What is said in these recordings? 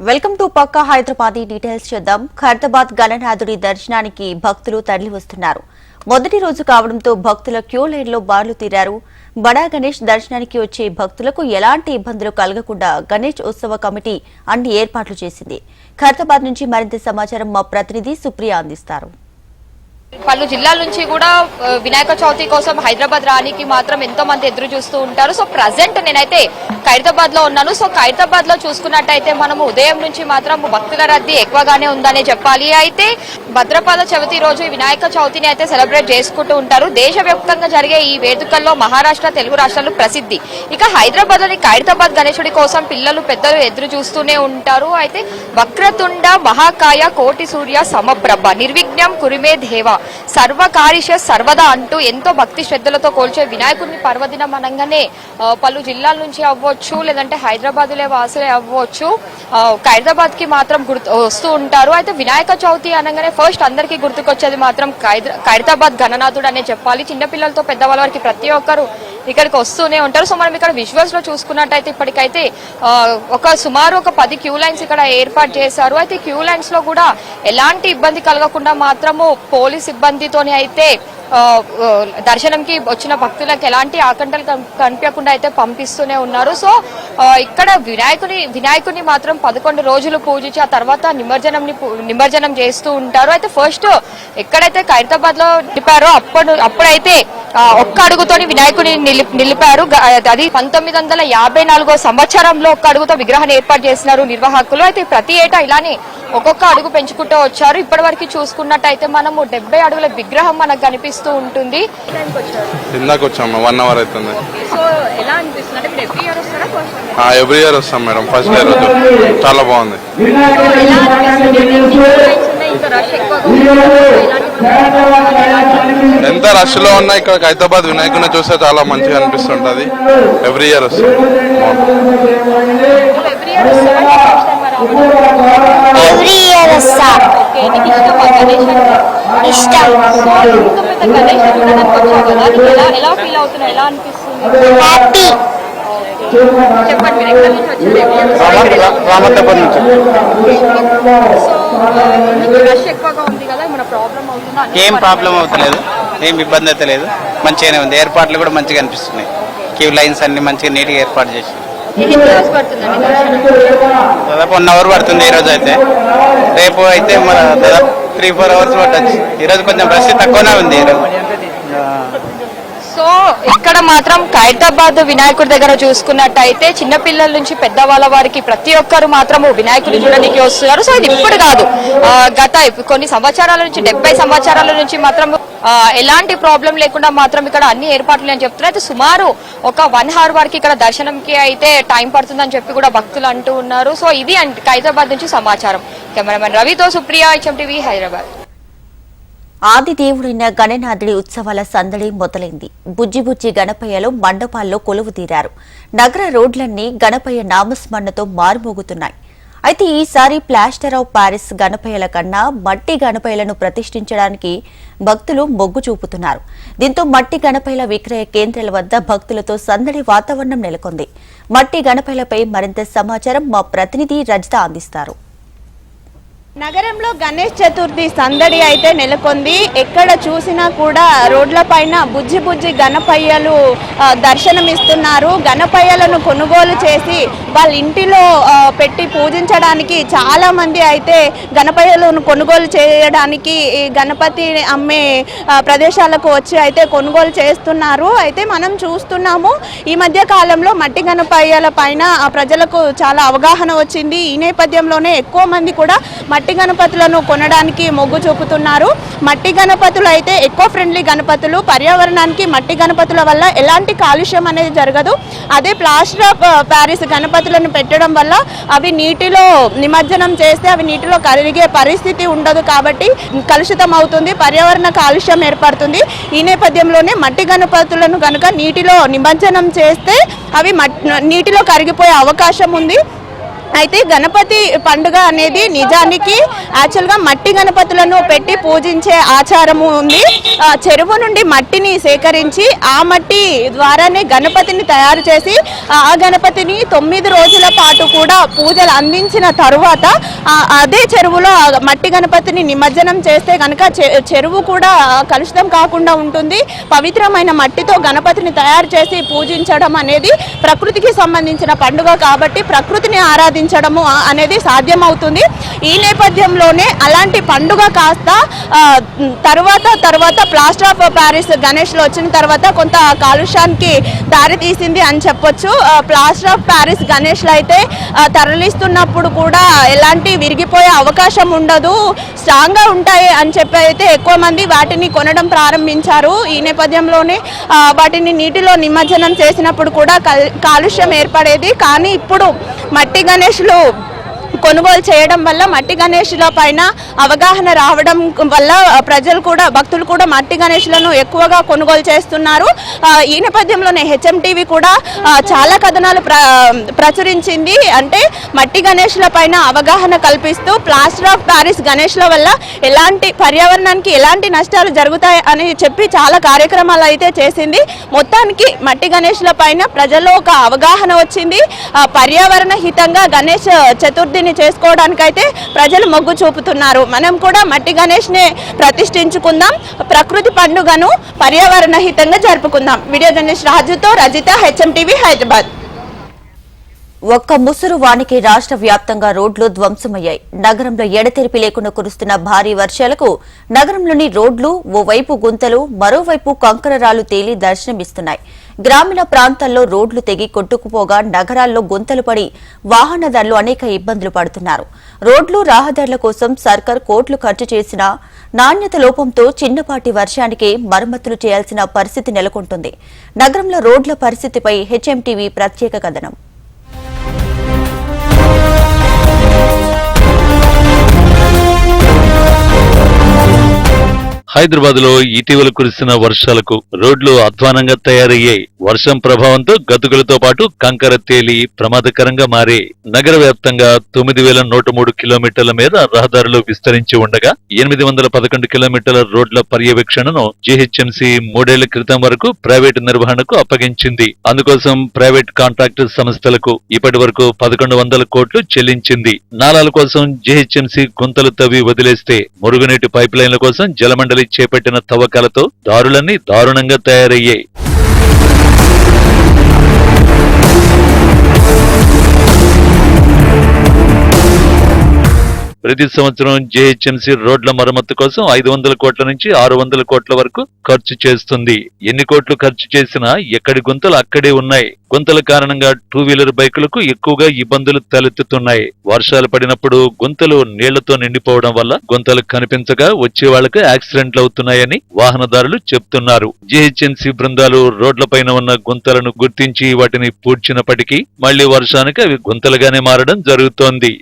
Welcome to Pakka Hyderabad. Details చూద్దాం. ఖైరతాబాద్ గణనాథుడి దర్శనానికి భక్తులు తరలి వస్తున్నారు మొదటి రోజు కావడంతో భక్తుల క్యూ లైన్లో బార్లు తీరారు. బడా గణేష్ దర్శనానికి వచ్చే భక్తులకు ఎలాంటి ఇబ్బందులు కలగకుండా గణేష్ ఉత్సవ కమిటీ అన్ని ఏర్పాట్లు చేసింది. ఖైరతాబాద్ నుంచి మరింత సమాచారం మా ప్రతినిధి సుప్రియ అందిస్తారు. పలు జిల్లాల నుంచి కూడా వినాయక చవితి కోసం హైదరాబాద్ రానికి మాత్రం ఎంతో మంది ఎదురు చూస్తూ ఉంటారు. సో ప్రజెంట్ నేనైతే ఖైరతాబాద్లో ఉన్నాను. సో ఖైరతాబాద్లో చూసుకున్నట్టయితే మనము ఉదయం నుంచి మాత్రం భక్తుల రద్దీ ఎక్కువగానే ఉందనే చెప్పాలి. అయితే భద్రపాద చవితి రోజు వినాయక చవితిని అయితే సెలబ్రేట్ చేసుకుంటూ ఉంటారు. దేశవ్యాప్తంగా జరిగే ఈ వేడుకల్లో మహారాష్ట్ర తెలుగు రాష్ట్రాలు ప్రసిద్ధి. ఇక హైదరాబాద్లోని ఖైరతాబాద్ గణేశుడి కోసం పిల్లలు పెద్దలు ఎదురు చూస్తూనే ఉంటారు. అయితే వక్రతుండ మహాకాయ కోటి సూర్య సమప్రభ నిర్విఘ్నం కురిమే దేవా. సర్వకారిష సర్వదా అంటూ ఎంతో భక్తి శ్రద్ధలతో కోల్చే వినాయకుడిని పర్వదినం అనగానే పలు జిల్లాల నుంచి అవ్వచ్చు లేదంటే హైదరాబాద్లే వాసులే అవ్వచ్చు. ఆ, కి మాత్రం గుర్తు వస్తూ ఉంటారు. అయితే వినాయక చవితి అనగానే ఫస్ట్ అందరికీ గుర్తుకొచ్చేది మాత్రం ఖైద- ఖైరతాబాద్ గణనాథుడు అనే చెప్పాలి. చిన్నపిల్లలతో పెద్దవాళ్ళ వారికి ప్రతి ఒక్కరు ఇక్కడికి వస్తూనే ఉంటారు. సో మనం ఇక్కడ విజువల్స్లో చూసుకున్నట్టయితే ఇప్పటికైతే ఒక సుమారు ఒక పది క్యూ లైన్స్ ఇక్కడ ఏర్పాటు చేశారు. అయితే క్యూ లైన్స్లో కూడా ఎలాంటి ఇబ్బంది కలగకుండా మాత్రము పోలీస్ సిబ్బందితోనే అయితే దర్శనంకి వచ్చిన భక్తులకు ఎలాంటి ఆకంటలు కనిపించకుండా అయితే పంపిస్తూనే ఉన్నారు. సో ఇక్కడ వినాయకుని వినాయకుని మాత్రం పదకొండు రోజులు పూజించి ఆ తర్వాత నిమజ్జనం నిమజ్జనం చేస్తూ ఉంటారు. అయితే ఫస్ట్ ఎక్కడైతే ఖైరతాబాద్లో నిలిపారో అప్పుడు అప్పుడైతే ఒక్క అడుగుతోని వినాయకుని నిలిపారు. అది పంతొమ్మిది వందల యాభై నాలుగో సంవత్సరంలో ఒక్క అడుగుతో విగ్రహాన్ని ఏర్పాటు చేసినారు నిర్వాహకులు. అయితే ప్రతి ఏటా ఇలానే ఒక్కొక్క అడుగు పెంచుకుంటూ వచ్చారు. ఇప్పటి వరకు చూసుకున్నట్టయితే మనము డెబ్బై అడుగుల విగ్రహం మనకు కనిపిస్తుంది కనిపిస్తూ ఉంటుంది. ఇందాక వన్ అవర్ అవుతుంది ఎవ్రీ ఇయర్ ఇయర్ వస్తాం మేడం ఫస్ట్ రోజు చాలా బాగుంది. ఎంత రష్లో ఉన్నా ఇక్కడ హైదరాబాద్ వినాయకుని చూస్తే చాలా మంచిగా అనిపిస్తుంటది. ఎవ్రీ ఇయర్ వస్తాం. ఎవ్రీ ఇయర్ వస్తా? ఇష్టం. హ్యాపీ నుంచి. ఏం. ప్రాబ్లం అవుతలేదు. ఏం ఇబ్బంది అయితే లేదు. మంచిగానే ఉంది. ఏర్పాట్లు కూడా మంచిగా అనిపిస్తున్నాయి. క్యూ లైన్స్ అన్ని మంచిగా నీట్గా ఏర్పాటు చేసి. దాదాపు వన్ అవర్ పడుతుంది ఈరోజు అయితే. రేపు అయితే మన దాదాపు త్రీ ఫోర్ అవర్స్ పట్టచ్చు. ఈరోజు కొంచెం రష్ తక్కువనే ఉంది ఈరోజు. సో ఇక్కడ మాత్రం ఖైరతాబాద్ వినాయకుడి దగ్గర చూసుకున్నట్టయితే చిన్నపిల్లల నుంచి పెద్దవాళ్ళ వారికి ప్రతి ఒక్కరు మాత్రము వినాయకుడిని చూడడానికి వస్తున్నారు. సో ఇది ఇప్పుడు కాదు. గత కొన్ని సంవత్సరాల నుంచి డెబ్బై సంవత్సరాల నుంచి మాత్రం ఎలాంటి ప్రాబ్లం లేకుండా మాత్రం ఇక్కడ అన్ని ఏర్పాట్లు అని చెప్తున్నారు అయితే సుమారు ఒక వన్ అవర్ వరకు ఇక్కడ దర్శనంకి అయితే టైం పడుతుందని చెప్పి కూడా భక్తులు అంటూ ఉన్నారు. సో ఇది అండ్ ఖైరతాబాద్ నుంచి సమాచారం. కెమెరామెన్ రవితో సుప్రియ హెచ్ఎం టీవీ హైదరాబాద్. ఆది దేవుడైన గణనాథుడి ఉత్సవాల సందడి మొదలైంది. బుజ్జి బుజ్జి గణపయ్యలు మండపాల్లో కొలువు తీరారు. నగర రోడ్లన్నీ గణపయ్య నామస్మరణతో మారుమోగుతున్నాయి. అయితే ఈసారి ప్లాస్టర్ ఆఫ్ ప్యారిస్ గణపయ్యల కన్నా మట్టి గణపయ్యలను ప్రతిష్ఠించడానికి భక్తులు మొగ్గు చూపుతున్నారు. దీంతో మట్టి గణపయ్యల విక్రయ కేంద్రాల వద్ద భక్తులతో సందడి వాతావరణం నెలకొంది. మట్టి గణపయ్యలపై మరింత సమాచారం మా ప్రతినిధి రజిత అందిస్తారు. నగరంలో గణేష్ చతుర్థి సందడి అయితే నెలకొంది. ఎక్కడ చూసినా కూడా రోడ్ల పైన బుజ్జి బుజ్జి గణపయ్యలు దర్శనమిస్తున్నారు. గణపయ్యలను కొనుగోలు చేసి వాళ్ళ ఇంటిలో పెట్టి పూజించడానికి చాలామంది అయితే గణపయ్యలను కొనుగోలు చేయడానికి ఈ గణపతి అమ్మే ప్రదేశాలకు వచ్చి అయితే కొనుగోలు చేస్తున్నారు. అయితే మనం చూస్తున్నాము ఈ మధ్య కాలంలో మట్టి గణపయ్యల పైన ప్రజలకు చాలా అవగాహన వచ్చింది. ఈ నేపథ్యంలోనే ఎక్కువ మంది కూడా మట్టి మట్టి గణపతులను కొనడానికి మొగ్గు చూపుతున్నారు. మట్టి గణపతులు అయితే ఎకో ఫ్రెండ్లీ గణపతులు. పర్యావరణానికి మట్టి గణపతుల వల్ల ఎలాంటి కాలుష్యం అనేది జరగదు. అదే ప్లాస్టర్ ఆఫ్ ప్యారిస్ గణపతులను పెట్టడం వల్ల అవి నీటిలో నిమజ్జనం చేస్తే అవి నీటిలో కరిగే పరిస్థితి ఉండదు కాబట్టి కలుషితం అవుతుంది పర్యావరణ కాలుష్యం ఏర్పడుతుంది. ఈ నేపథ్యంలోనే మట్టి గణపతులను కనుక నీటిలో నిమజ్జనం చేస్తే అవి మట్- నీటిలో కరిగిపోయే అవకాశం ఉంది. అయితే గణపతి పండుగ అనేది నిజానికి యాక్చువల్గా మట్టి గణపతులను పెట్టి పూజించే ఆచారము ఉంది. ఆ, చెరువు నుండి మట్టిని సేకరించి ఆ మట్టి ద్వారానే గణపతిని తయారు చేసి ఆ గణపతిని తొమ్మిది రోజుల పాటు కూడా పూజలు అందించిన తరువాత అదే చెరువులో మట్టి గణపతిని నిమజ్జనం చేస్తే కనుక చెరువు కూడా కలుషితం కాకుండా ఉంటుంది. పవిత్రమైన మట్టితో గణపతిని తయారు చేసి పూజించడం అనేది ప్రకృతికి సంబంధించిన పండుగ కాబట్టి ప్రకృతిని ఆరాధించడము ఆ- అనేది సాధ్యమవుతుంది. ఈ నేపథ్యంలోనే అలాంటి పండుగ కాస్త తర్వాత తర్వాత ప్లాస్టర్ ఆఫ్ ప్యారిస్ గణేష్లో వచ్చిన తర్వాత కొంత కాలుష్యానికి దారి తీసింది అని చెప్పొచ్చు. ప్లాస్టర్ ఆఫ్ ప్యారిస్ గణేష్లు అయితే తరలిస్తున్నప్పుడు కూడా ఎలాంటి విరిగిపోయే అవకాశం ఉండదు. స్ట్రాంగ్గా ఉంటాయి అని చెప్పి అయితే ఎక్కువ మంది వాటిని కొనడం ప్రారంభించారు. ఈ నేపథ్యంలోనే వాటిని నీటిలో నిమజ్జనం చేసినప్పుడు కూడా కాలుష్యం ఏర్పడేది. కానీ ఇప్పుడు మట్టి గణేష్లు కొనుగోలు చేయడం వల్ల మట్టి గణేషుల పైన అవగాహన రావడం వల్ల ప్రజలు కూడా భక్తులు కూడా మట్టి గణేషులను ఎక్కువగా కొనుగోలు చేస్తున్నారు. ఈ నేపథ్యంలోనే హెచ్ఎంటీవీ కూడా చాలా కథనాలు ప్ర ప్రచురించింది. అంటే మట్టి గణేషుల పైన అవగాహన కల్పిస్తూ ప్లాస్టర్ ఆఫ్ ప్యారిస్ గణేష్ల వల్ల ఎలాంటి పర్యావరణానికి ఎలాంటి నష్టాలు జరుగుతాయి అని చెప్పి చాలా కార్యక్రమాలు అయితే చేసింది. మొత్తానికి మట్టి గణేష్ల పైన ప్రజల్లో ఒక అవగాహన వచ్చింది. పర్యావరణ హితంగా గణేష్ చతుర్థిని చేసుకోవడానికైతే ప్రజలు మొగ్గు చూపుతున్నారు. మనం కూడా మట్టి గణేష్నే ప్రతిష్ఠించుకుందాం. ప్రకృతి పండుగను పర్యావరణ హితంగా జరుపుకుందాం. వీడియో జర్నలిస్ట్ రాజుతో రజిత హెచ్ఎం టీవీ హైదరాబాద్. ఒక్క ముసురు వానికి రాష్ట్ర వ్యాప్తంగా రోడ్లు ధ్వంసమయ్యాయి. నగరంలో ఎడతెరిపి లేకుండా కురుస్తున్న భారీ వర్షాలకు నగరంలోని రోడ్లు ఓవైపు గుంతలు మరోవైపు కంకరరాలు తేలి దర్శనమిస్తున్నాయి. గ్రామీణ ప్రాంతాల్లో రోడ్లు తెగి కొట్టుకుపోగా నగరాల్లో గుంతలు పడి వాహనదారులు అనేక ఇబ్బందులు పడుతున్నారు. రోడ్లు రహదారుల కోసం సర్కార్ కోట్లు ఖర్చు చేసినా నాణ్యత లోపంతో చిన్నపాటి వర్షానికే మరమ్మతులు చేయాల్సిన పరిస్థితి నెలకొంటుంది. నగరంలో రోడ్ల పరిస్థితిపై హెచ్ఎంటీవీ ప్రత్యేక కథనం. హైదరాబాద్లో ఇటీవల కురిసిన వర్షాలకు రోడ్లు అధ్వానంగా తయారయ్యాయి వర్షం ప్రభావంతో గతుకులతో పాటు కంకర తేలి ప్రమాదకరంగా మారే నగర వ్యాప్తంగా తొమ్మిది వేల నూట మూడు కిలోమీటర్ల మేర రహదారులు విస్తరించి ఉండగా ఎనిమిది వందల పదకొండు కిలోమీటర్ల రోడ్ల పర్యవేక్షణను జీహెచ్ఎంసీ మూడేళ్ళ క్రితం వరకు ప్రైవేటు నిర్వహణకు అప్పగించింది. అందుకోసం ప్రైవేట్ కాంట్రాక్టర్ సంస్థలకు ఇప్పటి వరకు పదకొండు వందల కోట్లు చెల్లించింది. నాలాల కోసం జీహెచ్ఎంసీ గుంతలు తవ్వి వదిలేస్తే మురుగునీటి పైప్ లైన్ల కోసం జలమండలి చేపట్టిన తవ్వకాలతో దారులన్నీ దారుణంగా తయారయ్యాయి. ప్రతి సంవత్సరం జేహెచ్ఎంసీ రోడ్ల మరమ్మతు కోసం ఐదు వందల కోట్ల నుంచి ఆరు వందల కోట్ల వరకు ఖర్చు చేస్తుంది. ఎన్ని కోట్లు ఖర్చు చేసినా ఎక్కడి గుంతలు అక్కడే ఉన్నాయి. గుంతల కారణంగా టూ వీలర్ బైకులకు ఎక్కువగా ఇబ్బందులు తలెత్తుతున్నాయి. వర్షాలు పడినప్పుడు గుంతలు నీళ్ళతో నిండిపోవడం వల్ల గుంతలు కనిపించగా వచ్చే వాళ్ళకు యాక్సిడెంట్లు అవుతున్నాయని వాహనదారులు చెప్తున్నారు. జీహెచ్ఎంసీ బృందాలు రోడ్లపైన ఉన్న గుంతలను గుర్తించి వాటిని పూడ్చినప్పటికీ మళ్ళీ వర్షానికి అవి గుంతలుగానే మారడం జరుగుతోంది.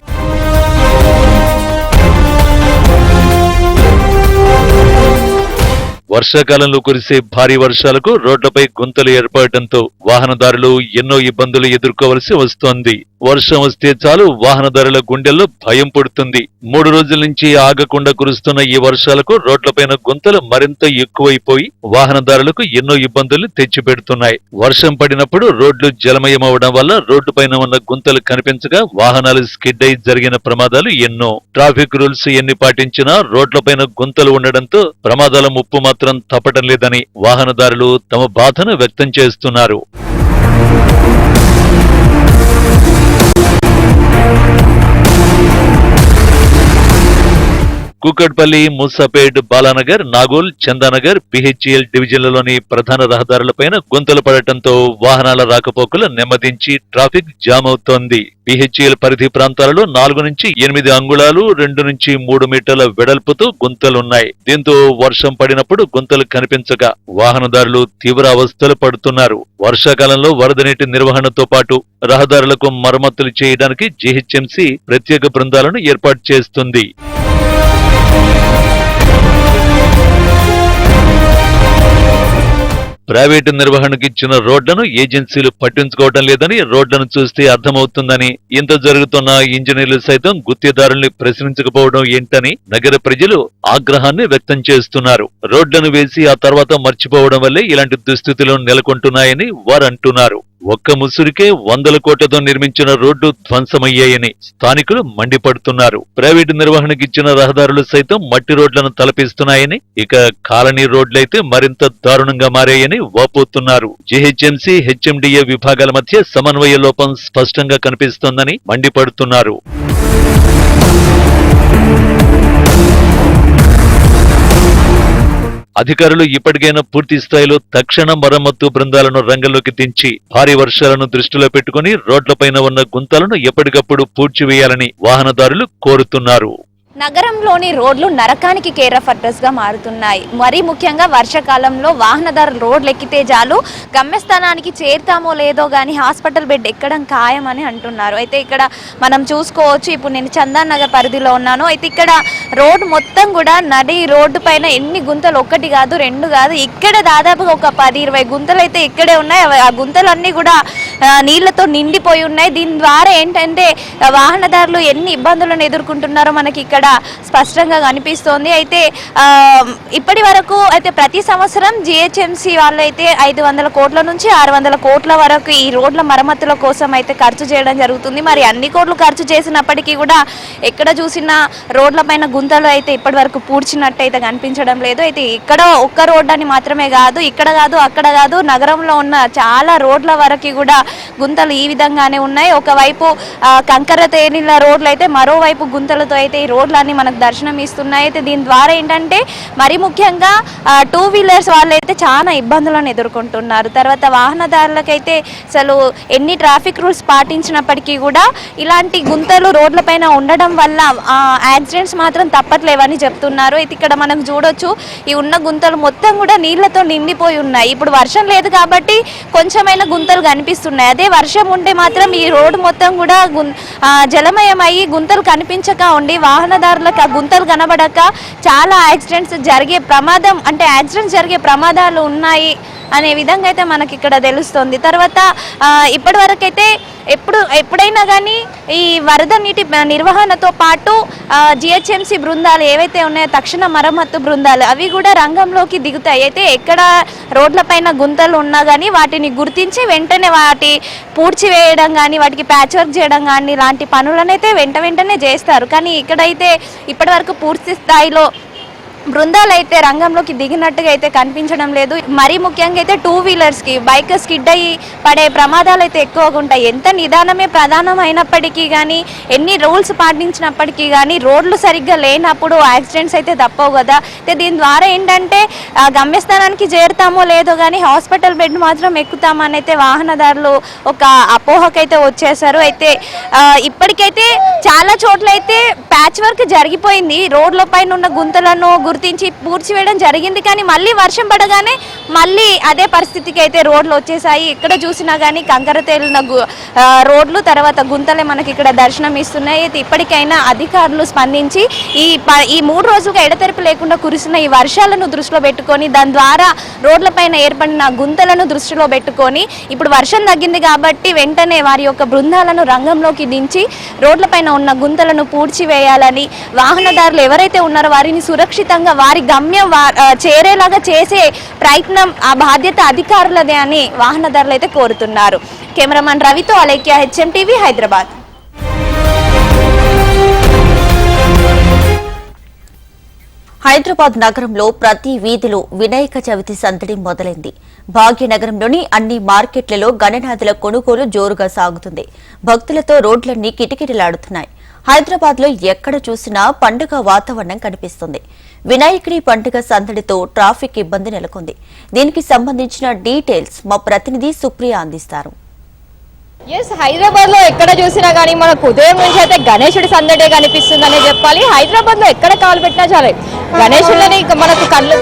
వర్షాకాలంలో కురిసే భారీ వర్షాలకు రోడ్లపై గుంతలు ఏర్పడటంతో వాహనదారులు ఎన్నో ఇబ్బందులు ఎదుర్కోవలసి వస్తోంది. వర్షం వస్తే చాలు వాహనదారుల గుండెల్లో భయం పుడుతుంది. మూడు రోజుల నుంచి ఆగకుండా కురుస్తున్న ఈ వర్షాలకు రోడ్లపైన గుంతలు మరింత ఎక్కువైపోయి వాహనదారులకు ఎన్నో ఇబ్బందులు తెచ్చిపెడుతున్నాయి. వర్షం పడినప్పుడు రోడ్లు జలమయమవడం వల్ల రోడ్డుపైన ఉన్న గుంతలు కనిపించగా వాహనాలు స్కిడ్ అయి జరిగిన ప్రమాదాలు ఎన్నో. ట్రాఫిక్ రూల్స్ ఎన్ని పాటించినా రోడ్లపైన గుంతలు ఉండడంతో ప్రమాదాల ముప్పు మాత్రం తప్పటం లేదని వాహనదారులు తమ బాధను వ్యక్తం చేస్తున్నారు. కూకట్పల్లి ముసపేట్ బాలానగర్ నాగోల్ చందానగర్ పిహెచ్ఎల్ డివిజన్లలోని ప్రధాన రహదారులపైన గుంతలు పడటంతో వాహనాల రాకపోకలు నెమ్మదించి ట్రాఫిక్ జామ్ అవుతోంది. పిహెచ్ఎల్ పరిధి ప్రాంతాలలో నాలుగు నుంచి ఎనిమిది అంగుళాలు రెండు నుంచి మూడు మీటర్ల వెడల్పుతో గుంతలున్నాయి. దీంతో వర్షం పడినప్పుడు గుంతలు కనిపించగా వాహనదారులు తీవ్ర అవస్థలు పడుతున్నారు. వర్షాకాలంలో వరద నీటి నిర్వహణతో పాటు రహదారులకు మరమ్మతులు చేయడానికి జీహెచ్ఎంసీ ప్రత్యేక బృందాలను ఏర్పాటు చేస్తుంది. ప్రైవేటు నిర్వహణకు ఇచ్చిన రోడ్లను ఏజెన్సీలు పట్టించుకోవడం లేదని రోడ్లను చూస్తే అర్థమవుతుందని ఇంత జరుగుతున్న ఇంజనీర్లు సైతం గుత్తేదారుల్ని ప్రశ్నించకపోవడం ఏంటని నగర ప్రజలు ఆగ్రహాన్ని వ్యక్తం చేస్తున్నారు. రోడ్లను వేసి ఆ తర్వాత మర్చిపోవడం వల్లే ఇలాంటి దుస్థితులు నెలకొంటున్నాయని వారు అంటున్నారు ఒక్క ముసురికే వందల కోట్లతో నిర్మించిన రోడ్డు ధ్వంసమయ్యాయని స్థానికులు మండిపడుతున్నారు. ప్రైవేటు నిర్వహణకు ఇచ్చిన రహదారులు సైతం మట్టి రోడ్లను తలపిస్తున్నాయని ఇక కాలనీ రోడ్లైతే మరింత దారుణంగా మారాయని వాపోతున్నారు. జీహెచ్ఎంసీ హెచ్ఎండిఏ విభాగాల మధ్య సమన్వయ లోపం స్పష్టంగా కనిపిస్తోందని మండిపడుతున్నారు. అధికారులు ఇప్పటికైనా పూర్తి స్థాయిలో తక్షణ మరమ్మతు బృందాలను రంగంలోకి దించి భారీ వర్షాలను దృష్టిలో పెట్టుకుని రోడ్లపైన ఉన్న గుంతలను ఎప్పటికప్పుడు పూడ్చివేయాలని వాహనదారులు కోరుతున్నారు. నగరంలోని రోడ్లు నరకానికి కేర్ ఆఫ్ మారుతున్నాయి. మరీ ముఖ్యంగా వర్షాకాలంలో వాహనదారులు రోడ్లు ఎక్కితే చాలు గమ్యస్థానానికి చేరుతామో లేదో కానీ హాస్పిటల్ బెడ్ ఎక్కడం ఖాయమని అంటున్నారు. అయితే ఇక్కడ మనం చూసుకోవచ్చు ఇప్పుడు నేను చందాన్ నగర్ పరిధిలో ఉన్నాను. అయితే ఇక్కడ రోడ్డు మొత్తం కూడా నడి రోడ్డు పైన ఎన్ని గుంతలు? ఒక్కటి కాదు రెండు కాదు. ఇక్కడ దాదాపుగా ఒక పది ఇరవై గుంతలు అయితే ఇక్కడే ఉన్నాయి. ఆ గుంతలన్నీ కూడా నీళ్ళతో నిండిపోయి ఉన్నాయి. దీని ద్వారా ఏంటంటే వాహనదారులు ఎన్ని ఇబ్బందులను ఎదుర్కొంటున్నారో మనకి ఇక్కడ స్పష్టంగా కనిపిస్తోంది. అయితే ఇప్పటి వరకు అయితే ప్రతి సంవత్సరం జిహెచ్ఎంసి వాళ్ళు అయితే ఐదు వందల కోట్ల నుంచి ఆరు వందల కోట్ల వరకు ఈ రోడ్ల మరమ్మతుల కోసం అయితే ఖర్చు చేయడం జరుగుతుంది. మరి అన్ని కోట్లు ఖర్చు చేసినప్పటికీ కూడా ఎక్కడ చూసినా రోడ్ల పైన గుంతలు అయితే ఇప్పటి వరకు పూడ్చినట్టు అయితే కనిపించడం లేదు. అయితే ఇక్కడ ఒక్క రోడ్ అని మాత్రమే కాదు ఇక్కడ కాదు అక్కడ కాదు నగరంలో ఉన్న చాలా రోడ్ల వరకు కూడా గుంతలు ఈ విధంగానే ఉన్నాయి. ఒకవైపు కంకర తేలిన రోడ్లు అయితే మరోవైపు గుంతలతో అయితే ఈ రోడ్లన్నీ మనకు దర్శనం ఇస్తున్నాయి. అయితే దీని ద్వారా ఏంటంటే మరి ముఖ్యంగా టూ వీలర్స్ వాళ్ళు అయితే చాలా ఇబ్బందులను ఎదుర్కొంటున్నారు. తర్వాత వాహనదారులకైతే అసలు ఎన్ని ట్రాఫిక్ రూల్స్ పాటించినప్పటికీ కూడా ఇలాంటి గుంతలు రోడ్లపైన ఉండడం వల్ల యాక్సిడెంట్స్ మాత్రం తప్పట్లేవని చెప్తున్నారు. అయితే ఇక్కడ మనం చూడొచ్చు ఈ ఉన్న గుంతలు మొత్తం కూడా నీళ్ళతో నిండిపోయి ఉన్నాయి. ఇప్పుడు వర్షం లేదు కాబట్టి కొంచెమైనా గుంతలు కనిపిస్తున్నాయి. అదే వర్షం ఉంటే మాత్రం ఈ రోడ్డు మొత్తం కూడా గుం- జలమయమయ్యి గుంతలు కనిపించక ఉండి వాహనదారులకు ఆ గుంతలు కనబడక చాలా యాక్సిడెంట్స్ జరిగే ప్రమాదం అంటే యాక్సిడెంట్స్ జరిగే ప్రమాదాలు ఉన్నాయి అనే విధంగా అయితే మనకి ఇక్కడ తెలుస్తుంది. తర్వాత ఇప్పటి వరకైతే ఎప్పుడు ఎప్పుడైనా కానీ ఈ వరద నీటి నిర్వహణతో పాటు జిహెచ్ఎంసి బృందాలు ఏవైతే ఉన్నాయో తక్షణ మరమ్మత్తు బృందాలు అవి కూడా రంగంలోకి దిగుతాయి. అయితే ఎక్కడ రోడ్లపైన గుంతలు ఉన్నా కానీ వాటిని గుర్తించి వెంటనే వాటి పూడ్చివేయడం కానీ వాటికి ప్యాచ్ వర్క్ చేయడం కానీ ఇలాంటి పనులనైతే వెంట వెంటనే చేస్తారు. కానీ ఇక్కడైతే ఇప్పటివరకు పూర్తి స్థాయిలో బృందాలు అయితే రంగంలోకి దిగినట్టుగా అయితే కనిపించడం లేదు. మరీ ముఖ్యంగా అయితే టూ వీలర్స్కి బైక్ స్కిడ్ అయ్యి పడే ప్రమాదాలు అయితే ఎక్కువగా ఉంటాయి. ఎంత నిదానమే ప్రధానమైనప్పటికీ కానీ ఎన్ని రూల్స్ పాటించినప్పటికీ కానీ రోడ్లు సరిగ్గా లేనప్పుడు యాక్సిడెంట్స్ అయితే తప్పవు కదా. అయితే దీని ద్వారా ఏంటంటే గమ్యస్థానానికి చేరుతామో లేదో కానీ హాస్పిటల్ బెడ్ మాత్రం ఎక్కుతామని అయితే వాహనదారులు ఒక అపోహకైతే వచ్చేసారు అయితే ఇప్పటికైతే చాలా చోట్ల అయితే ప్యాచ్ వర్క్ జరిగిపోయింది. రోడ్ల పైన ఉన్న గుంతలను గుర్తించి పూడ్చివేయడం జరిగింది. కానీ మళ్ళీ వర్షం పడగానే మళ్ళీ అదే పరిస్థితికి అయితే రోడ్లు వచ్చేసాయి. ఎక్కడ చూసినా కానీ కంకర తేలిన గు- రోడ్లు తర్వాత గుంతలే మనకి ఇక్కడ దర్శనం ఇస్తున్నాయి. అయితే ఇప్పటికైనా అధికారులు స్పందించి ఈ ప- ఈ మూడు రోజులుగా ఎడతెరపు లేకుండా కురిసిన ఈ వర్షాలను దృష్టిలో పెట్టుకొని దాని ద్వారా రోడ్లపైన ఏర్పడిన గుంతలను దృష్టిలో పెట్టుకొని ఇప్పుడు వర్షం తగ్గింది కాబట్టి వెంటనే వారి యొక్క బృందాలను రంగంలోకి దించి రోడ్లపైన ఉన్న గుంతలను పూడ్చివేయాలని వాహనదారులు ఎవరైతే ఉన్నారో వారిని సురక్షితంగా వారి గమ్యం చేరేలాగా చేసే ప్రయత్నం ఆ బాధ్యత అధికారులదే అని వాహనదారులు అయితే కోరుతున్నారు. కెమెరామన్ రవితో అలైక్య హెచ్ఎం టీవీ హైదరాబాద్. హైదరాబాద్ నగరంలో ప్రతి వీధిలో వినాయక చవితి సందడి మొదలైంది. భాగ్యనగరంలోని అన్ని మార్కెట్లలో గణనాథుల కొనుగోలు జోరుగా సాగుతుంది. భక్తులతో రోడ్లన్నీ కిటకిటలాడుతున్నాయి. హైదరాబాద్లో ఎక్కడ చూసినా పండుగ వాతావరణం కనిపిస్తుంది. వినాయకుడి పండుగ సందడితో ట్రాఫిక్ ఇబ్బంది నెలకొంది. దీనికి సంబంధించిన డీటెయిల్స్ మా ప్రతినిధి సుప్రియ అందిస్తారు. ఎస్ హైదరాబాద్లో ఎక్కడ చూసినా కానీ మనకు ఉదయం నుంచి అయితే గణేశుడి సందడే కనిపిస్తుందనే చెప్పాలి. హైదరాబాద్లో ఎక్కడ కాలు పెట్టినా చాలే గణేశుడిని మనకు కళ్ళు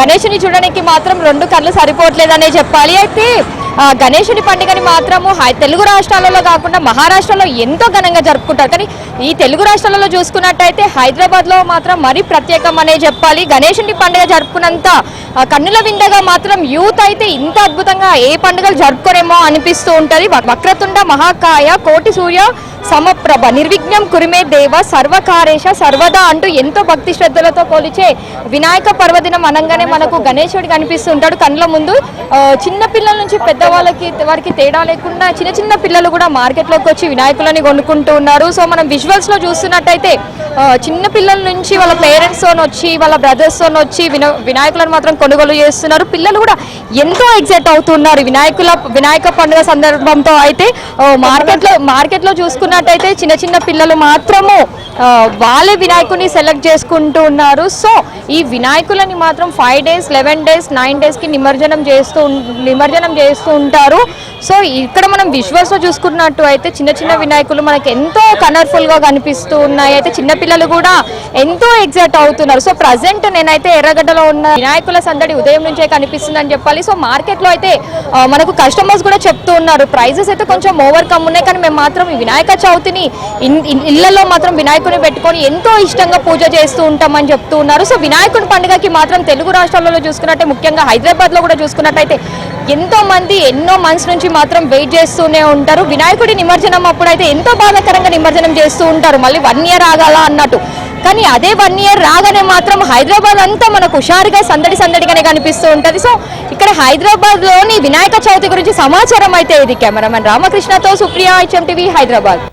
గణేశుని చూడడానికి మాత్రం రెండు కళ్ళు సరిపోవట్లేదనే చెప్పాలి. అయితే గణేశుని పండుగని మాత్రము హై- తెలుగు రాష్ట్రాలలో కాకుండా మహారాష్ట్రలో ఎంతో ఘనంగా జరుపుకుంటారు. కానీ ఈ తెలుగు రాష్ట్రాలలో చూసుకున్నట్టయితే హైదరాబాద్లో మాత్రం మరీ ప్రత్యేకం అనే చెప్పాలి. గణేశుని పండుగ జరుపుకున్నంత ఆ, కన్నుల విందగా మాత్రం యూత్ అయితే ఇంత అద్భుతంగా ఏ పండుగలు జరుపుకోరేమో అనిపిస్తూ ఉంటుంది. వ- వక్రతుండ మహాకాయ కోటి సూర్య సమప్రభ. నిర్విఘ్నం కురిమే దేవ సర్వకారేశ సర్వదా అంటూ ఎంతో భక్తి శ్రద్ధలతో కొలిచే వినాయక పర్వదినం అనగానే మనకు గణేశుడు కనిపిస్తుంటాడు కళ్ళ ముందు చిన్న పిల్లల నుంచి పెద్దవాళ్ళకి వారికి తేడా లేకుండా చిన్న చిన్న పిల్లలు కూడా మార్కెట్లోకి వచ్చి వినాయకులని కొనుక్కుంటూ ఉన్నారు. సో మనం విజువల్స్లో చూస్తున్నట్టయితే చిన్న పిల్లల నుంచి వాళ్ళ పేరెంట్స్తో వచ్చి వాళ్ళ బ్రదర్స్తో వచ్చి విన వినాయకులను మాత్రం కొనుగోలు చేస్తున్నారు. పిల్లలు కూడా ఎంతో ఎగ్జైట్ అవుతున్నారు. వినాయకుల వినాయక పండుగ సందర్భంతో అయితే మార్కెట్లో మార్కెట్లో చూసుకున్నట్టయితే చిన్న చిన్న పిల్లలు మాత్రము వాళ్ళే వినాయకుడిని సెలెక్ట్ చేసుకుంటూ ఉన్నారు. సో ఈ వినాయకులని మాత్రం five days eleven days nine డేస్కి నిమజ్జనం చేస్తూ నిమజ్జనం చేస్తూ ఉంటారు. సో ఇక్కడ మనం విశ్వాస్ చూసుకున్నట్టు అయితే చిన్న చిన్న వినాయకులు మనకి ఎంతో కలర్ఫుల్గా కనిపిస్తూ ఉన్నాయి. అయితే చిన్న పిల్లలు కూడా ఎంతో ఎగ్జైట్ అవుతున్నారు. సో ప్రజెంట్ నేనైతే ఎర్రగడ్డలో ఉన్న వినాయకుల సందడి ఉదయం నుంచే కనిపిస్తుందని చెప్పాలి. సో మార్కెట్లో అయితే మనకు కస్టమర్స్ కూడా చెప్తూ ఉన్నారు. ప్రైజెస్ అయితే కొంచెం ఓవర్ కమ్ ఉన్నాయి. కానీ మేము మాత్రం వినాయక చవితిని ఇన్- ఇళ్ళలో మాత్రం వినాయకుని పెట్టుకొని ఎంతో ఇష్టంగా పూజ చేస్తూ ఉంటామని చెప్తూ ఉన్నారు. సో వినాయకుని పండుగకి మాత్రం తెలుగు రాష్ట్రాలలో చూసుకున్నట్టే ముఖ్యంగా హైదరాబాద్లో కూడా చూసుకున్నట్టయితే ఎంతో మంది ఎన్నో మంత్స్ నుంచి మాత్రం వెయిట్ చేస్తూనే ఉంటారు. వినాయకుడి నిమజ్జనం అప్పుడైతే ఎంతో బాధాకరంగా నిమజ్జనం చేస్తూ ఉంటారు. మళ్ళీ వన్ ఇయర్ ఆగాల అన్నట్టు కానీ అదే వన్ ఇయర్ రాగానే మాత్రం హైదరాబాద్ అంతా మనకు హుషారుగా సందడి సందడిగానే కనిపిస్తూ ఉంటుంది. సో ఇక్కడ హైదరాబాద్లోని వినాయక చవితి గురించి సమాచారం అయితే ఇది కెమెరామెన్ రామకృష్ణతో సుప్రియా టీవీ హైదరాబాద్.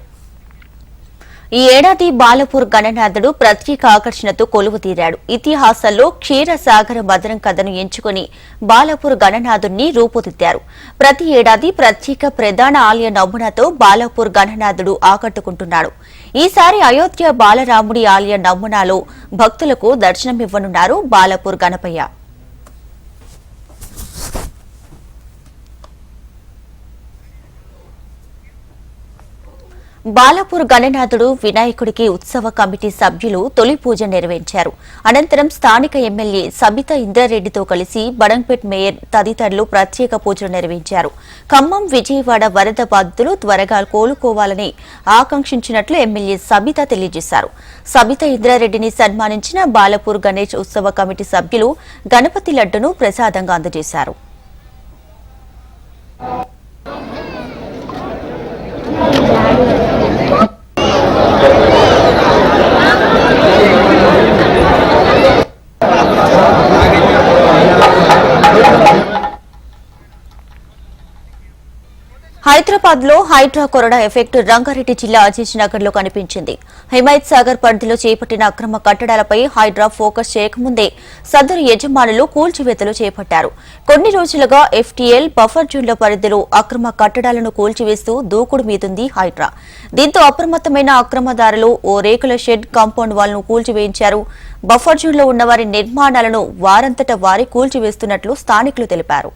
ఈ ఏడాది బాలపూర్ గణనాథుడు ప్రత్యేక ఆకర్షణతో కొలువు తీరాడు. ఇతిహాసంలో క్షీరసాగర మదనం కథను ఎంచుకుని బాలపూర్ గణనాథుణ్ణి రూపుదిద్దారు. ప్రతి ఏడాది ప్రత్యేక ప్రధాన ఆలయ నమూనాతో బాలపూర్ గణనాథుడు ఆకట్టుకుంటున్నాడు. ఈసారి అయోధ్య బాలరాముడి ఆలయ నమూనాలో భక్తులకు దర్శనమివ్వనున్నారు బాలపూర్ గణపయ్య. బాలాపూర్ గణనాథుడు వినాయకుడికి ఉత్సవ కమిటీ సభ్యులు తొలి పూజ నిర్వహించారు అనంతరం స్థానిక ఎమ్మెల్యే సబిత ఇంద్రారెడ్డితో కలిసి బడంపేట్ మేయర్ తదితరులు ప్రత్యేక పూజలు నిర్వహించారు. ఖమ్మం విజయవాడ వరద బాధితులు త్వరగా కోలుకోవాలని ఆకాంక్షించినట్లు ఎమ్మెల్యే సబిత తెలియజేశారు. సబిత ఇంద్రారెడ్డిని సన్మానించిన బాలపూర్ గణేష్ ఉత్సవ కమిటీ సభ్యులు గణపతి లడ్డును ప్రసాదంగా అందజేశారు. హైదరాబాద్లో హైడ్రా కొరడా ఎఫెక్ట్ రంగారెడ్డి జిల్లా అజీజ్ నగర్లో కనిపించింది. హిమాయత్ సాగర్ పరిధిలో చేపట్టిన అక్రమ కట్టడాలపై హైడ్రా ఫోకస్ చేయకముందే సదరు యజమానులు కూల్చివేతలు చేపట్టారు. కొన్ని రోజులుగా ఎఫ్టీఎల్ బఫర్ జోన్ల పరిధిలో అక్రమ కట్టడాలను కూల్చివేస్తూ దూకుడు మీదుంది హైడ్రా. దీంతో అప్రమత్తమైన అక్రమదారులు ఓ రేకుల షెడ్ కాంపౌండ్ వాల్ను కూల్చివేయించారు. బఫర్ జోన్లో ఉన్న వారి నిర్మాణాలను వారంతట వారి కూల్చివేస్తున్నట్లు స్థానికులు తెలిపారు.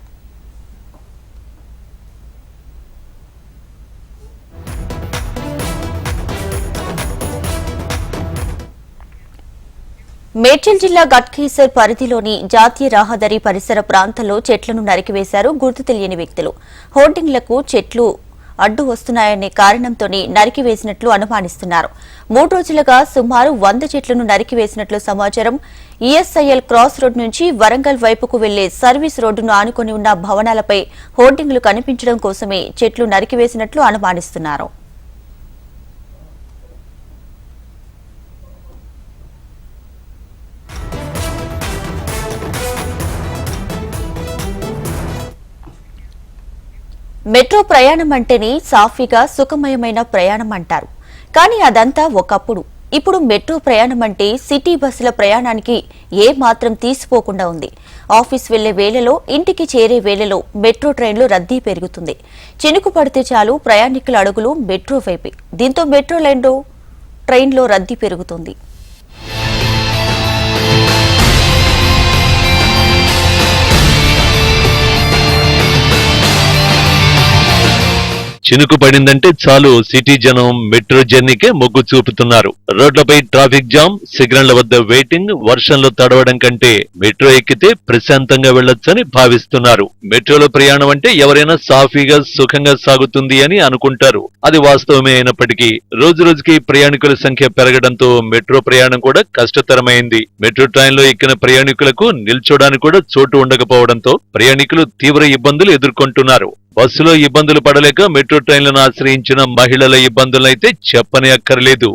మేడ్చల్ జిల్లా గట్కేసర్ పరిధిలోని జాతీయ రహదారి పరిసర ప్రాంతంలో చెట్లను నరికివేశారు గుర్తు తెలియని వ్యక్తులు. హోర్డింగ్లకు చెట్లు అడ్డు వస్తున్నాయనే కారణంతోనే నరికివేసినట్లు అనుమానిస్తున్నారు. మూడు రోజులుగా సుమారు వంద చెట్లను నరికివేసినట్లు సమాచారం. ఈఎస్ఐఎల్ క్రాస్ రోడ్ నుంచి వరంగల్ వైపుకు వెళ్ళే సర్వీస్ రోడ్డును ఆనుకుని ఉన్న భవనాలపై హోర్డింగ్లు కనిపించడం కోసమే చెట్లు నరికివేసినట్లు అనుమానిస్తున్నారు. మెట్రో ప్రయాణం అంటేనే సాఫీగా సుఖమయమైన ప్రయాణం అంటారు. కానీ అదంతా ఒకప్పుడు. ఇప్పుడు మెట్రో ప్రయాణం అంటే సిటీ బస్సుల ప్రయాణానికి ఏ మాత్రం తీసిపోకుండా ఉంది. ఆఫీస్ వెళ్ళే వేళలో ఇంటికి చేరే వేళలో మెట్రో ట్రైన్లు రద్దీ పెరుగుతుంది. చినుకు పడితే చాలు ప్రయాణికుల అడుగులు మెట్రో వైపే. దీంతో మెట్రో లైన్లో ట్రైన్లో రద్దీ పెరుగుతుంది. చినుకు పడిందంటే చాలు. సిటీ జనం మెట్రో జర్నీకే మొగ్గు చూపుతున్నారు. రోడ్లపై ట్రాఫిక్ జామ్ సిగ్నళ్ళ వద్ద వెయిటింగ్ వర్షంలో తడవడం కంటే మెట్రో ఎక్కితే ప్రశాంతంగా వెళ్ళొచ్చని భావిస్తున్నారు. మెట్రోలో ప్రయాణం అంటే ఎవరైనా సాఫీగా సుఖంగా సాగుతుంది అని అనుకుంటారు. అది వాస్తవమే అయినప్పటికీ రోజు రోజుకి ప్రయాణికుల సంఖ్య పెరగడంతో మెట్రో ప్రయాణం కూడా కష్టతరమైంది. మెట్రో ట్రైన్లో ఎక్కిన ప్రయాణికులకు నిల్చోడానికి కూడా చోటు ఉండకపోవడంతో ప్రయాణికులు తీవ్ర ఇబ్బందులు ఎదుర్కొంటున్నారు. బస్సులో ఇబ్బందులు పడలేక మెట్రో ట్రైన్లను ఆశ్రయించిన మహిళల ఇబ్బందులైతే చెప్పనే అక్కర్లేదు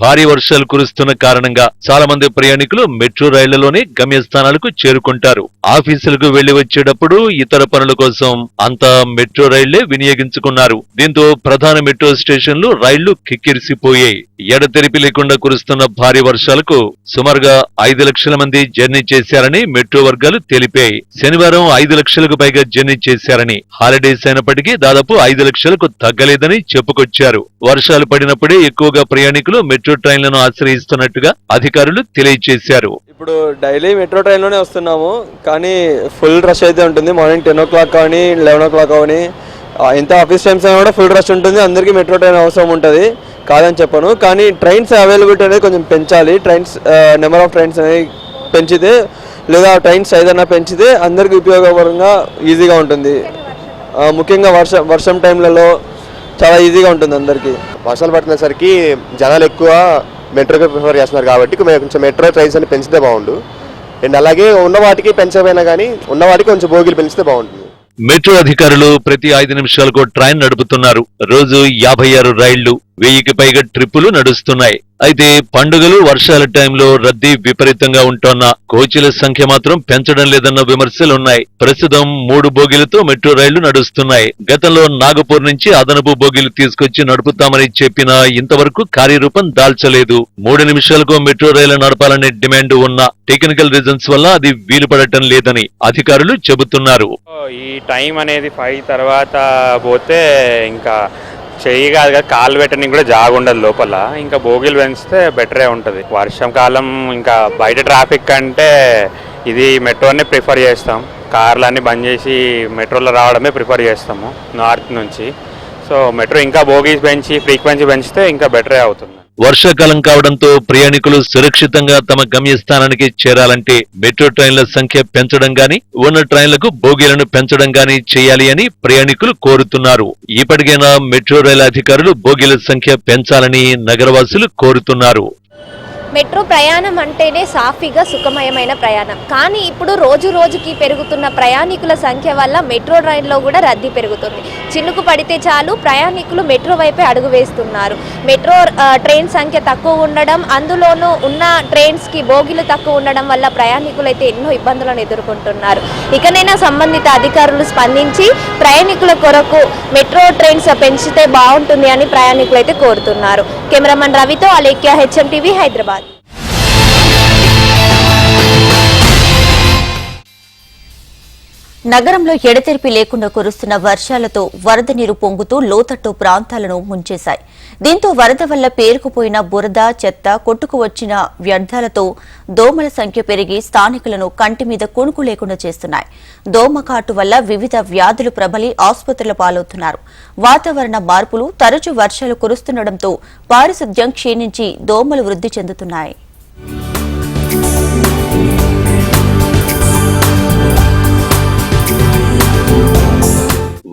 భారీ వర్షాలు కురుస్తున్న కారణంగా చాలా మంది ప్రయాణికులు మెట్రో రైళ్ళలోనే గమ్యస్థానాలకు చేరుకుంటారు. ఆఫీసులకు వెళ్ళి వచ్చేటప్పుడు ఇతర పనుల కోసం అంతా మెట్రో రైళ్ళే వినియోగించుకున్నారు. దీంతో ప్రధాన మెట్రో స్టేషన్లు రైళ్ళు కిక్కిరిసిపోయాయి. ఎడతెరిపి లేకుండా కురుస్తున్న భారీ వర్షాలకు సుమారుగా ఐదు లక్షల మంది జర్నీ చేశారని మెట్రో వర్గాలు తెలిపాయి. శనివారం ఐదు లక్షలకు పైగా జర్నీ చేశారని హాలిడేస్ అయినప్పటికీ దాదాపు ఐదు లక్షలకు తగ్గలేదని చెప్పుకొచ్చారు. వర్షాలు పడినప్పుడే ఎక్కువగా ప్రయాణికులు మెట్రో ట్రైన్లను ఆశ్రయిస్తున్నట్టుగా అధికారులు తెలియజేశారు. ఇప్పుడు డైలీ మెట్రో ట్రైన్లోనే వస్తున్నాము కానీ ఫుల్ రష్ అయితే ఉంటుంది. మార్నింగ్ టెన్ ఓ క్లాక్ కానీ లెవెన్ ఓ క్లాక్ కానీ ఇంత ఎంత ఆఫీస్ టైమ్స్ అయినా కూడా ఫుల్ రష్ ఉంటుంది. అందరికీ మెట్రో ట్రైన్ అవసరం ఉంటుంది. కాదని చెప్పను. కానీ ట్రైన్స్ అవైలబిలిటీ అనేది కొంచెం పెంచాలి. ట్రైన్స్ నెంబర్ ఆఫ్ ట్రైన్స్ అనేది పెంచితే లేదా ట్రైన్స్ ఏదైనా పెంచితే అందరికీ ఉపయోగకరంగా ఈజీగా ఉంటుంది. ముఖ్యంగా వర్షం వర్షం టైంలలో చాలా ఈజీగా ఉంటుంది అందరికీ. వర్షాలు పడుతున్నసరికి జనాలు ఎక్కువ మెట్రోకి ప్రిఫర్ చేస్తున్నారు కాబట్టి కొంచెం- కొంచెం మెట్రో ట్రైన్స్ అని పెంచితే బాగుండు. అండ్ అలాగే ఉన్న వాటికి పెంచకపోయినా కానీ ఉన్న వాటికి కొంచెం బోగిలు పెంచితే బాగుంటుంది. మెట్రో అధికారులు ప్రతి ఐదు నిమిషాలకు ట్రైన్ నడుపుతున్నారు. రోజు యాభై ఆరు రైళ్ళు వెయ్యికి పైగా ట్రిప్పులు నడుస్తున్నాయి. అయితే పండుగలు వర్షాల టైంలో రద్దీ విపరీతంగా ఉంటోన్న కోచీల సంఖ్య మాత్రం పెంచడం లేదన్న విమర్శలున్నాయి. ప్రస్తుతం మూడు బోగీలతో మెట్రో రైళ్ళు నడుస్తున్నాయి. గతంలో నాగపూర్ నుంచి అదనపు బోగీలు తీసుకొచ్చి నడుపుతామని చెప్పినా ఇంతవరకు కార్యరూపం దాల్చలేదు. మూడు నిమిషాలకు మెట్రో రైలు నడపాలనే డిమాండ్ ఉన్న టెక్నికల్ రీజన్స్ వల్ల అది వీలు పడటం లేదని అధికారులు చెబుతున్నారు. ఈ టైం అనేది ఫైవ్ తర్వాత పోతే ఇంకా చెయ్యి కాదు కదా కాలు పెట్టడానికి కూడా జాగ ఉండదు లోపల. ఇంకా బోగిలు పెంచితే బెటరే ఉంటుంది. వర్షం కాలం ఇంకా బయట ట్రాఫిక్ అంటే ఇది మెట్రోనే ప్రిఫర్ చేస్తాం. కార్లన్నీ బంద్ చేసి మెట్రోలో రావడమే ప్రిఫర్ చేస్తాము నార్త్ నుంచి. సో మెట్రో ఇంకా బోగీస్ పెంచి ఫ్రీక్వెన్సీ పెంచితే ఇంకా బెటరే అవుతుంది. వర్షాకాలం కావడంతో ప్రయాణికులు సురక్షితంగా తమ గమ్యస్థానానికి చేరాలంటే మెట్రో ట్రైన్ల సంఖ్య పెంచడం గాని ఉన్న ట్రైన్లకు బోగీలను పెంచడం గాని చేయాలి అని ప్రయాణికులు కోరుతున్నారు. ఇప్పటికైనా మెట్రో రైలు అధికారులు బోగీల సంఖ్య పెంచాలని నగరవాసులు కోరుతున్నారు. మెట్రో ప్రయాణం అంటేనే సాఫీగా సుఖమయమైన ప్రయాణం. కానీ ఇప్పుడు రోజు రోజుకి పెరుగుతున్న ప్రయాణికుల సంఖ్య వల్ల మెట్రో ట్రైన్లో కూడా రద్దీ పెరుగుతుంది. చినుకు పడితే చాలు ప్రయాణికులు మెట్రో వైపే అడుగు వేస్తున్నారు. మెట్రో ట్రైన్ సంఖ్య తక్కువ ఉండడం అందులోనూ ఉన్న ట్రైన్స్కి బోగిలు తక్కువ ఉండడం వల్ల ప్రయాణికులు అయితే ఎన్నో ఇబ్బందులను ఎదుర్కొంటున్నారు. ఇకనైనా సంబంధిత అధికారులు స్పందించి ప్రయాణికుల కొరకు మెట్రో ట్రైన్స్ పెంచితే బాగుంటుంది అని ప్రయాణికులు అయితే కోరుతున్నారు. కెమెరామన్ రవితో అలేఖ్య హెచ్ఎం టీవీ హైదరాబాద్. నగరంలో ఎడతెరిపి లేకుండా కురుస్తున్న వర్షాలతో వరద నీరు పొంగుతూ లోతట్టు ప్రాంతాలను ముంచేశాయి. దీంతో వరద వల్ల పేరుకుపోయిన బురద చెత్త కొట్టుకు వచ్చిన వ్యర్థాలతో దోమల సంఖ్య పెరిగి స్థానికులను కంటి మీద కొనుకు లేకుండా చేస్తున్నాయి. దోమకాటు వల్ల వివిధ వ్యాధులు ప్రబలి ఆసుపత్రుల పాలవుతున్నారు. వాతావరణ మార్పులు తరచూ వర్షాలు కురుస్తుండటంతో పారిశుద్ధ్యం క్షీణించి దోమలు వృద్ధి చెందుతున్నాయి.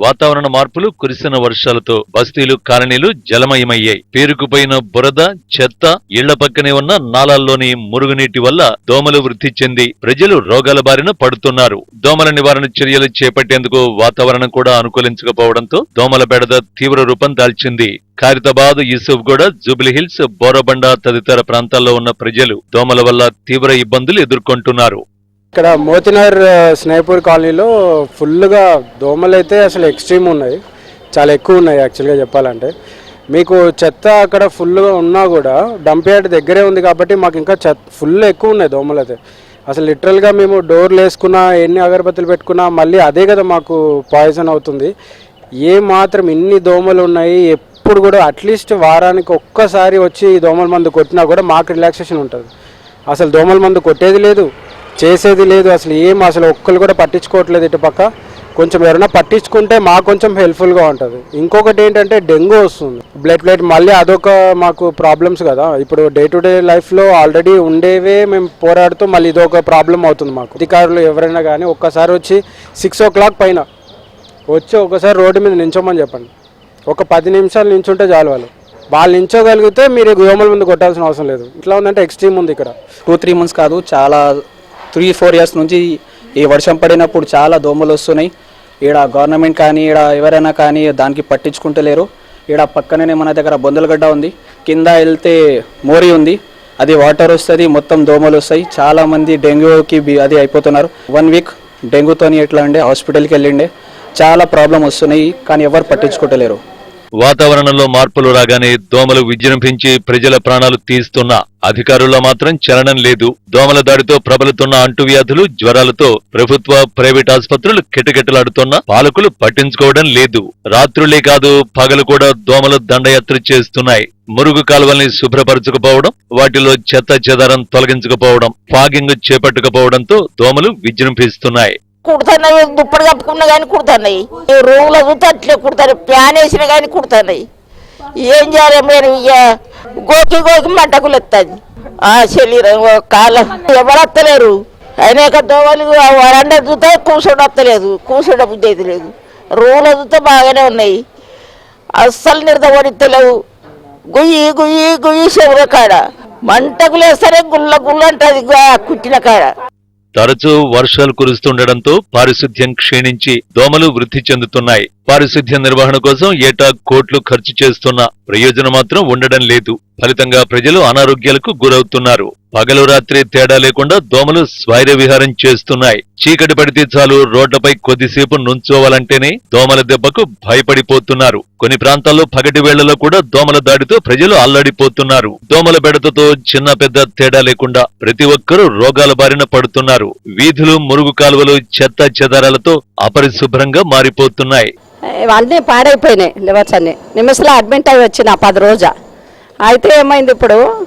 వాతావరణ మార్పులు కురిసిన వర్షాలతో బస్తీలు కాలనీలు జలమయమయ్యాయి. పేరుకుపోయిన బురద చెత్త ఇళ్ళ పక్కనే ఉన్న నాలాల్లోని మురుగునీటి వల్ల దోమలు వృద్ధి చెంది ప్రజలు రోగాల బారిన పడుతున్నారు. దోమల నివారణ చర్యలు చేపట్టేందుకు వాతావరణం కూడా అనుకూలించకపోవడంతో దోమల బెడద తీవ్ర రూపం దాల్చింది. ఖైరతాబాద్ యూసుఫ్గూడ జూబ్లీహిల్స్ బోరబండ తదితర ప్రాంతాల్లో ఉన్న ప్రజలు దోమల వల్ల తీవ్ర ఇబ్బందులు ఎదుర్కొంటున్నారు. ఇక్కడ మోతినగర్ స్నేపూర్ కాలనీలో ఫుల్గా దోమలు అయితే అసలు ఎక్స్ట్రీమ్ ఉన్నాయి. చాలా ఎక్కువ ఉన్నాయి యాక్చువల్గా చెప్పాలంటే. మీకు చెత్త అక్కడ ఫుల్గా ఉన్నా కూడా డంప్ యార్డ్ దగ్గరే ఉంది కాబట్టి మాకు ఇంకా చెత్త ఫుల్ ఎక్కువ ఉన్నాయి దోమలు అయితే అసలు లిటరల్గా మేము డోర్లు వేసుకున్నా ఎన్ని అగరబత్తులు పెట్టుకున్నా మళ్ళీ అదే కదా మాకు పాయిజన్ అవుతుంది. ఏ మాత్రం ఇన్ని దోమలు ఉన్నాయి ఎప్పుడు కూడా అట్లీస్ట్ వారానికి ఒక్కసారి వచ్చి దోమల మందు కొట్టినా కూడా మాకు రిలాక్సేషన్ ఉంటుంది. అసలు దోమల మందు కొట్టేది లేదు. చేసేది లేదు అసలు ఏం అసలు ఒక్కరు కూడా పట్టించుకోవట్లేదు ఇటు పక్క. కొంచెం ఎవరైనా పట్టించుకుంటే మాకు కొంచెం హెల్ప్ఫుల్గా ఉంటుంది. ఇంకొకటి ఏంటంటే డెంగ్యూ వస్తుంది. బ్లడ్ ప్లేట్ మళ్ళీ అదొక మాకు ప్రాబ్లమ్స్ కదా. ఇప్పుడు డే టు డే లైఫ్లో ఆల్రెడీ ఉండేవే మేము పోరాడుతూ మళ్ళీ ఇదొక ప్రాబ్లం అవుతుంది మాకు. అధికారులు ఎవరైనా కానీ ఒక్కసారి వచ్చి సిక్స్ ఓ క్లాక్ పైన వచ్చి ఒకసారి రోడ్డు మీద నించోమని చెప్పండి. ఒక పది నిమిషాలు నించుంటే చాలు వాళ్ళు. వాళ్ళు నించోగలిగితే మీరు గోమల ముందు కొట్టాల్సిన అవసరం లేదు. ఇట్లా ఉందంటే ఎక్స్ట్రీమ్ ఉంది ఇక్కడ. టూ త్రీ మంత్స్ కాదు చాలా త్రీ ఫోర్ ఇయర్స్ నుంచి ఈ వర్షం పడినప్పుడు చాలా దోమలు వస్తున్నాయి. ఈడ గవర్నమెంట్ కానీ ఈడ ఎవరైనా కానీ దానికి పట్టించుకుంటలేరు ఈడ పక్కనే మన దగ్గర బొందలగడ్డ ఉంది. కింద వెళ్తే మోరీ ఉంది. అది వాటర్ వస్తుంది మొత్తం దోమలు వస్తాయి. చాలామంది డెంగ్యూకి అది అయిపోతున్నారు. వన్ వీక్ డెంగ్యూతో ఎట్లా ఉండే హాస్పిటల్కి వెళ్ళిండే. చాలా ప్రాబ్లం వస్తున్నాయి కానీ ఎవరు పట్టించుకుంటలేరు. వాతావరణంలో మార్పులు రాగానే దోమలు విజృంభించి ప్రజల ప్రాణాలు తీస్తున్న అధికారుల్లో మాత్రం చలనం లేదు. దోమల దాడితో ప్రబలుతున్న అంటువ్యాధులు జ్వరాలతో ప్రభుత్వ ప్రైవేట్ ఆసుపత్రులు కిటకిటలాడుతున్నా పాలకులు పట్టించుకోవడం లేదు. రాత్రులే కాదు పగలు కూడా దోమలు దండయాత్ర చేస్తున్నాయి. మురుగు కాలువల్ని శుభ్రపరచకపోవడం వాటిలో చెత్త చెదారం తొలగించకపోవడం ఫాగింగ్ చేపట్టకపోవడంతో దోమలు విజృంభిస్తున్నాయి. కుడుతున్నాయి దుప్పటి కప్పుకున్నా కానీ కుడుతున్నాయి రూమ్లో చూస్తే అట్లే కుడతారు. ప్యాన్ వేసినా కానీ కుడుతున్నాయి ఏం చేయాలి మీరు ఇక గోకి గోకి మంటకు ఎత్తుంది ఆ శరీరం కాలం ఎవరు వస్తలేరు అనేక దోవలు వరండ చూస్తే కూర్చోడం వస్తలేదు కూర్చోడ బుద్ధి అయితే లేదు. రూమ్లో చూస్తే బాగానే ఉన్నాయి. అస్సలు నిర్దపడిస్తలేవు గుయ్యి గుయ్యి గుయ్యి చెవుల కాడ. మంటకు వేస్తారే గుల్ల గుల్ల అంటది. కుట్టిన కాడ. తరచూ వర్షాలు కురుస్తుండటంతో పారిశుద్ధ్యం క్షీణించి దోమలు వృద్ధి చెందుతున్నాయి. పారిశుద్ధ్యం నిర్వహణ కోసం ఏటా కోట్లు ఖర్చు చేస్తున్న ప్రయోజనం మాత్రం ఉండడం లేదు. ఫలితంగా ప్రజలు అనారోగ్యాలకు గురవుతున్నారు. పగలు రాత్రి తేడా లేకుండా దోమలు స్వైర విహారం చేస్తున్నాయి. చీకటి పడితే చాలు రోడ్లపై కొద్దిసేపు నుంచోవాలంటేనే దోమల దెబ్బకు భయపడిపోతున్నారు. కొన్ని ప్రాంతాల్లో పగటి వేళ్ళలో కూడా దోమల దాడితో ప్రజలు అల్లాడిపోతున్నారు. దోమల బెడతతో చిన్న పెద్ద తేడా లేకుండా ప్రతి ఒక్కరూ రోగాల బారిన పడుతున్నారు. వీధులు మురుగు కాలువలు చెత్త చెదారాలతో అపరిశుభ్రంగా మారిపోతున్నాయి. అన్నీ పాడైపోయినాయి లివర్స్ అన్నీ. నిమిషంలో అడ్మిట్ అయి వచ్చిన పది రోజా. అయితే ఏమైంది ఇప్పుడు?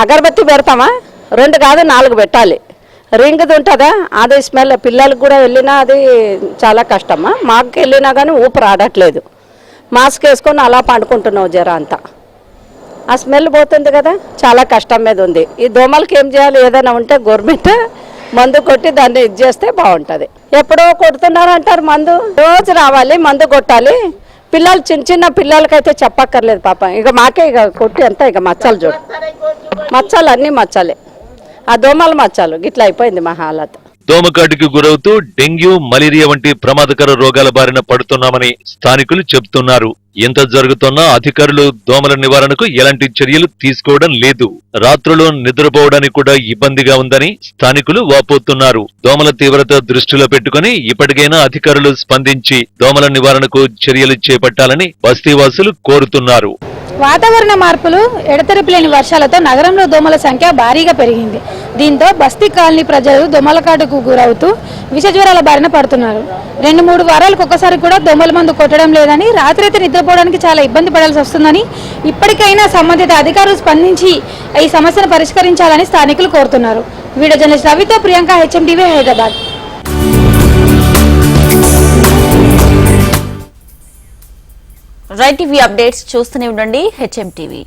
అగరబత్తి పెడతామా? రెండు కాదు నాలుగు పెట్టాలి. రింగ్ది ఉంటుందా? అది స్మెల్. పిల్లలకు కూడా వెళ్ళినా అది చాలా కష్టమా? మాకు వెళ్ళినా కానీ ఊపిరి ఆడట్లేదు మాస్క్ వేసుకొని అలా పండుకుంటున్నావు జర అంతా. ఆ స్మెల్ పోతుంది కదా? చాలా కష్టం మీద ఉంది. ఈ దోమలకి ఏం చేయాలి? ఏదైనా ఉంటే గవర్నమెంట్ మందు కొట్టి దాన్ని ఇది చేస్తే బాగుంటుంది. ఎప్పుడో కొడుతున్నారు అంటారు మందు? రోజు రావాలి మందు కొట్టాలి. పిల్లలు చిన్న చిన్న పిల్లలకైతే చెప్పక్కర్లేదు పాపం. ఇక మాకే ఇక కొట్టి అంతా ఇక మచ్చలు చూడు. మచ్చలు అన్నీ మచ్చలే. ఆ దోమలు మచ్చలు గిట్లా అయిపోయింది మా హాలత్ దోమకాటికి గురవుతూ డెంగ్యూ మలేరియా వంటి ప్రమాదకర రోగాల బారిన పడుతున్నామని స్థానికులు చెబుతున్నారు. ఇంత జరుగుతున్నా అధికారులు దోమల నివారణకు ఎలాంటి చర్యలు తీసుకోవడం లేదు. రాత్రులు నిద్రపోవడానికి కూడా ఇబ్బందిగా ఉందని స్థానికులు వాపోతున్నారు. దోమల తీవ్రత దృష్టిలో పెట్టుకుని ఇప్పటికైనా అధికారులు స్పందించి దోమల నివారణకు చర్యలు చేపట్టాలని బస్తీవాసులు కోరుతున్నారు. వాతావరణ మార్పులు ఎడతెరిపి లేని వర్షాలతో నగరంలో దోమల సంఖ్య భారీగా పెరిగింది. దీంతో బస్తీ కాలనీ ప్రజలు దోమలకాటుకు గురవుతూ విషజ్వరాల బారిన పడుతున్నారు. రెండు మూడు వారాలకు ఒక్కసారి కూడా దోమల మందు కొట్టడం లేదని రాత్రైతే నిద్రపోవడానికి చాలా ఇబ్బంది పడాల్సి వస్తుందని ఇప్పటికైనా సంబంధిత అధికారులు స్పందించి ఈ సమస్యను పరిష్కరించాలని స్థానికులు కోరుతున్నారు. వీడియో జర్నలిస్ట్ రవితో Priyanka HMTV Hyderabad. Right TV updates చూస్తూనే ఉండండి హెచ్ఎం టీవీ.